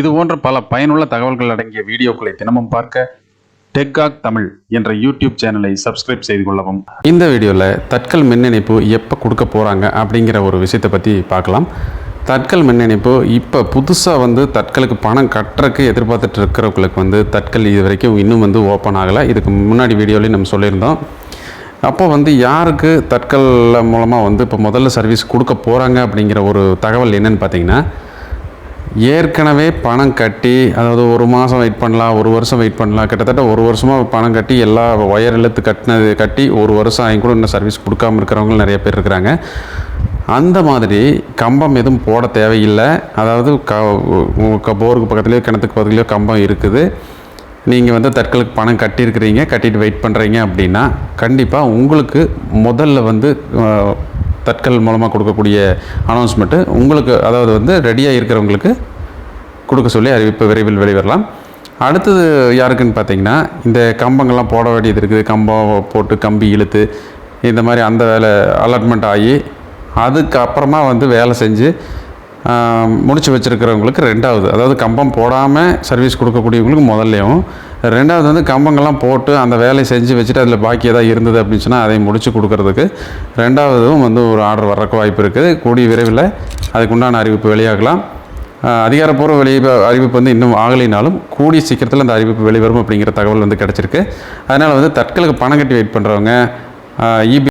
இது போன்ற பல பயனுள்ள தகவல்கள் அடங்கிய வீடியோக்களை தினமும் பார்க்க டெக்காக் தமிழ் என்ற யூடியூப் சேனலை சப்ஸ்கிரைப் செய்து கொள்ளவும். இந்த வீடியோவில் தட்கல் மின் இணைப்பு எப்போ கொடுக்க போகிறாங்க அப்படிங்கிற ஒரு விஷயத்தை பற்றி பார்க்கலாம். தட்கல் மின் இணைப்பு இப்போ புதுசாக வந்து தட்கலுக்கு பணம் கட்டுறக்கு எதிர்பார்த்துட்டு இருக்கிறவங்களுக்கு வந்து தட்கல் இது வரைக்கும் இன்னும் வந்து ஓப்பன் ஆகலை. இதுக்கு முன்னாடி வீடியோலையும் நம்ம சொல்லியிருந்தோம். அப்போ வந்து யாருக்கு தட்கல் மூலமாக வந்து இப்போ முதல்ல சர்வீஸ் கொடுக்க போகிறாங்க அப்படிங்கிற ஒரு தகவல் என்னென்னு பார்த்தீங்கன்னா ஏற்கனவே பணம் கட்டி அதாவது ஒரு மாதம் வெயிட் பண்ணலாம் ஒரு வருஷம் வெயிட் பண்ணலாம் கிட்டத்தட்ட ஒரு வருஷமாக பணம் கட்டி எல்லா ஒயர் இழுத்து கட்டினது கட்டி ஒரு வருஷம் ஆகி கூட இன்னும் சர்வீஸ் கொடுக்காம இருக்கிறவங்களும் நிறைய பேர் இருக்கிறாங்க. அந்த மாதிரி கம்பம் எதுவும் போட தேவையில்லை. அதாவது க போருக்கு பக்கத்துலேயோ கிணத்துக்கு பக்கத்துலேயோ கம்பம் இருக்குது. நீங்கள் வந்து தற்களுக்கு பணம் கட்டியிருக்கிறீங்க கட்டிட்டு வெயிட் பண்ணுறீங்க அப்படின்னா கண்டிப்பாக உங்களுக்கு முதல்ல வந்து அஹ், தட்கல் மூலமாக கொடுக்கக்கூடிய அனௌன்ஸ்மெண்ட்டு உங்களுக்கு அதாவது வந்து ரெடியாக இருக்கிறவங்களுக்கு கொடுக்க சொல்லி அறிவிப்பு விரைவில் வெளிவரலாம். அடுத்தது யாருக்குன்னு பார்த்தீங்கன்னா இந்த கம்பங்கள்லாம் போட வேண்டியது இருக்குது. கம்பம் போட்டு கம்பி இழுத்து இந்த மாதிரி அந்த வேலை அலாட்மெண்ட் ஆகி அதுக்கப்புறமா வந்து வேலை செஞ்சு முடிச்சு வச்சுருக்கிறவங்களுக்கு ரெண்டாவது. அதாவது கம்பம் போடாமல் சர்வீஸ் கொடுக்கக்கூடியவங்களுக்கு முதல்லையும். ரெண்டாவது வந்து கம்பங்கள்லாம் போட்டு அந்த வேலையை செஞ்சு வச்சுட்டு அதில் பாக்கி ஏதாவது இருந்தது அப்படின்னு சொன்னால் அதை முடிச்சு கொடுக்கறதுக்கு ரெண்டாவதும் வந்து ஒரு ஆர்டர் வர்றக்கு வாய்ப்பு இருக்குது. கூடிய விரைவில் அதுக்குண்டான அறிவிப்பு வெளியாகலாம். அதிகாரப்பூர்வ வெளி அறிவிப்பு வந்து இன்னும் ஆகலைனாலும் கூடிய சீக்கிரத்தில் அந்த அறிவிப்பு வெளிவரும் அப்படிங்கிற தகவல் வந்து கிடச்சிருக்கு. அதனால் வந்து தற்களுக்கு பணம் கட்டி வெயிட் பண்ணுறவங்க இபி